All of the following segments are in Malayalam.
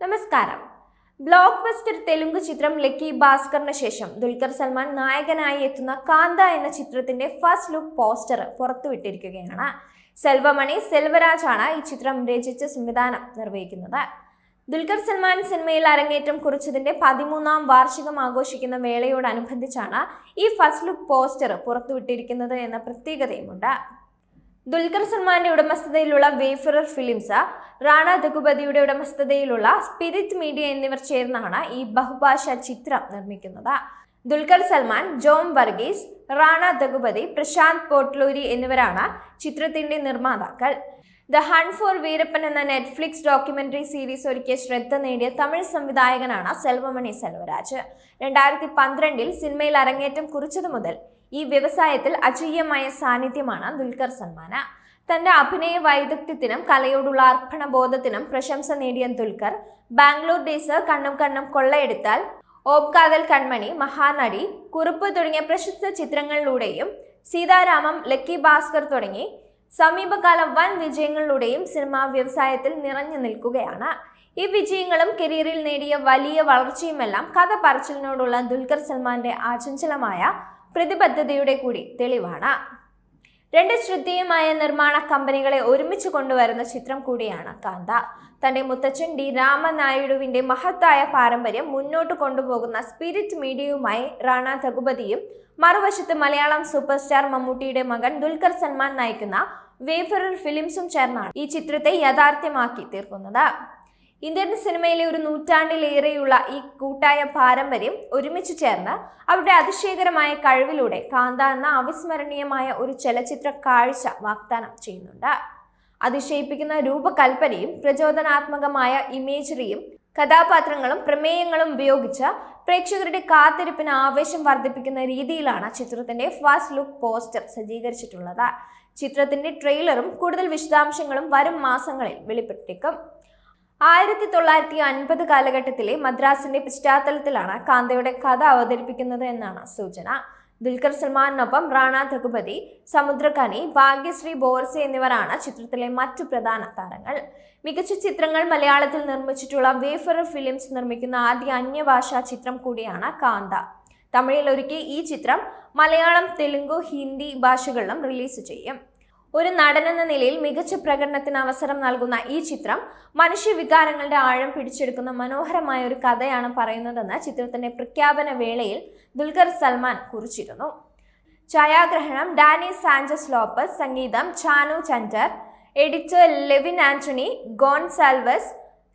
നമസ്കാരം. ബ്ലോക്ക് ബസ്റ്റർ തെലുങ്ക് ചിത്രം ലക്കി ഭാസ്കറിന് ശേഷം ദുൽഖർ സൽമാൻ നായകനായി എത്തുന്ന കാന്ത എന്ന ചിത്രത്തിന്റെ ഫസ്റ്റ് ലുക്ക് പോസ്റ്റർ പുറത്തുവിട്ടിരിക്കുകയാണ്. സെൽവമണി സെൽവരാജ് ആണ് ഈ ചിത്രം രചിച്ച സംവിധാനം നിർവഹിക്കുന്നത്. ദുൽഖർ സൽമാൻ സിനിമയിൽ അരങ്ങേറ്റം കുറിച്ചതിന്റെ പതിമൂന്നാം വാർഷികം ആഘോഷിക്കുന്ന വേളയോടനുബന്ധിച്ചാണ് ഈ ഫസ്റ്റ് ലുക്ക് പോസ്റ്റർ പുറത്തുവിട്ടിരിക്കുന്നത് എന്ന പ്രത്യേകതയുമുണ്ട്. ദുൽഖർ സൽമാന്റെ ഉടമസ്ഥതയിലുള്ള വേഫറർ ഫിലിംസ് റാണ ദഗുപതിയുടെ ഉടമസ്ഥതയിലുള്ള സ്പിരിറ്റ് മീഡിയ എന്നിവർ ചേർന്നാണ് ഈ ബഹുഭാഷ ചിത്രം നിർമ്മിക്കുന്നത്. ദുൽഖർ സൽമാൻ ജോം വർഗീസ് റാണ ദഗുപതി പ്രശാന്ത് പോട്ട്ലൂരി എന്നിവരാണ് ചിത്രത്തിന്റെ നിർമ്മാതാക്കൾ. ദ ഹൺ ഫോർ വീരപ്പൻ എന്ന നെറ്റ്ഫ്ലിക്സ് ഡോക്യുമെന്ററി സീരീസ് ഒരുക്കിയ ശ്രദ്ധ നേടിയ തമിഴ് സംവിധായകനാണ് സെൽവമണി സെൽവരാജ്. രണ്ടായിരത്തി പന്ത്രണ്ടിൽ സിനിമയിൽ അരങ്ങേറ്റം കുറിച്ചതു മുതൽ ഈ വ്യവസായത്തിൽ അജയ്യമായ സാന്നിധ്യമാണ് ദുൽഖർ സൽമാന്. തന്റെ അഭിനയ വൈദഗ്ധ്യത്തിനും കലയോടുള്ള അർപ്പണബോധത്തിനും പ്രശംസ നേടിയ ദുൽഖർ ബാംഗ്ലൂർ ഡേയ്സ് കണ്ണും കണ്ണും കൊള്ളയെടുത്താൽ ഓബ്കാതൽ കൺമണി മഹാനടി കുറുപ്പ് തുടങ്ങിയ പ്രശസ്ത ചിത്രങ്ങളിലൂടെയും സീതാരാമം ലക്കി ഭാസ്കർ തുടങ്ങി സമീപകാല വൻ വിജയങ്ങളിലൂടെയും സിനിമാ വ്യവസായത്തിൽ നിറഞ്ഞു നിൽക്കുകയാണ്. ഈ വിജയങ്ങളും കരിയറിൽ നേടിയ വലിയ വളർച്ചയുമെല്ലാം കഥ പറച്ചിലിനോടുള്ള ദുൽഖർ സൽമാന്റെ ആചഞ്ചലമായ പ്രതിബദ്ധതയുടെ കൂടി തെളിവാണ്. രണ്ട് ശ്രദ്ധേയമായ നിർമ്മാണ കമ്പനികളെ ഒരുമിച്ച് കൊണ്ടുവരുന്ന ചിത്രം കൂടിയാണ് കാന്ത. തന്റെ മുത്തച്ഛൻ ഡി രാമനായിഡുവിന്റെ മഹത്തായ പാരമ്പര്യം മുന്നോട്ട് കൊണ്ടുപോകുന്ന സ്പിരിറ്റ് മീഡിയയുമായി റാണ തകുപതിയും മറുവശത്ത് മലയാളം സൂപ്പർ സ്റ്റാർ മമ്മൂട്ടിയുടെ മകൻ ദുൽഖർ സൽമാൻ നയിക്കുന്ന വേഫറർ ഫിലിംസും ചേർന്നാണ് ഈ ചിത്രത്തെ യാഥാർത്ഥ്യമാക്കി തീർക്കുന്നത്. ഇന്ത്യൻ സിനിമയിലെ ഒരു നൂറ്റാണ്ടിലേറെയുള്ള ഈ കൂട്ടായ പാരമ്പര്യം ഒരുമിച്ച് ചേർന്ന് അവരുടെ അതിശയകരമായ കഴിവിലൂടെ കാന്ത എന്ന അവിസ്മരണീയമായ ഒരു ചലച്ചിത്ര കാഴ്ച വാഗ്ദാനം ചെയ്യുന്നുണ്ട്. അതിശയിപ്പിക്കുന്ന രൂപകൽപ്പനയും പ്രചോദനാത്മകമായ ഇമേജറിയും കഥാപാത്രങ്ങളും പ്രമേയങ്ങളും ഉപയോഗിച്ച് പ്രേക്ഷകരുടെ കാത്തിരിപ്പിന് ആവേശം വർദ്ധിപ്പിക്കുന്ന രീതിയിലാണ് ചിത്രത്തിന്റെ ഫസ്റ്റ് ലുക്ക് പോസ്റ്റർ സജ്ജീകരിച്ചിട്ടുള്ളത്. ചിത്രത്തിന്റെ ട്രെയിലറും കൂടുതൽ വിശദാംശങ്ങളും വരും മാസങ്ങളിൽ വെളിപ്പെട്ടേക്കും ആയിരത്തി തൊള്ളായിരത്തി അൻപത് കാലഘട്ടത്തിലെ മദ്രാസിന്റെ പശ്ചാത്തലത്തിലാണ് കാന്തയുടെ കഥ അവതരിപ്പിക്കുന്നത് എന്നാണ് സൂചന. ദുൽഖർ സൽമാനിനൊപ്പം റാണ ധഗുപതി സമുദ്രകനി ഭാഗ്യശ്രീ ബോർസെ എന്നിവരാണ് ചിത്രത്തിലെ മറ്റു പ്രധാന താരങ്ങൾ. മികച്ച ചിത്രങ്ങൾ മലയാളത്തിൽ നിർമ്മിച്ചിട്ടുള്ള വേഫറർ ഫിലിംസ് നിർമ്മിക്കുന്ന ആദ്യ അന്യഭാഷാ ചിത്രം കൂടിയാണ് കാന്ത. തമിഴിൽ ഒരുക്കി ഈ ചിത്രം മലയാളം തെലുങ്ക് ഹിന്ദി ഭാഷകളിലും റിലീസ് ചെയ്യും. ഒരു നടനെന്ന നിലയിൽ മികച്ച പ്രകടനത്തിന് അവസരം നൽകുന്ന ഈ ചിത്രം മനുഷ്യവികാരങ്ങളുടെ ആഴം പിടിച്ചെടുക്കുന്ന മനോഹരമായ ഒരു കഥയാണ് പറയുന്നതെന്ന് ചിത്രത്തിന്റെ പ്രഖ്യാപന വേളയിൽ ദുൽഖർ സൽമാൻ കുറിച്ചിരുന്നു. ഛായാഗ്രഹണം ഡാനി സാഞ്ചസ് ലോപ്പസ് സംഗീതം ചാനു ചഞ്ചർ എഡിറ്റർ ലെവിൻ ആന്റണി ഗോൺസാൽവസ്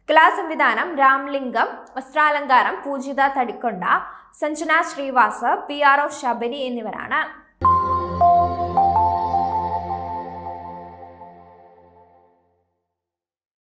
കലാസംവിധാനം Ramalingam വസ്ത്രാലങ്കാരം Poojitha Tadikonda Sanjana Srivas P R O Sabari എന്നിവരാണ്.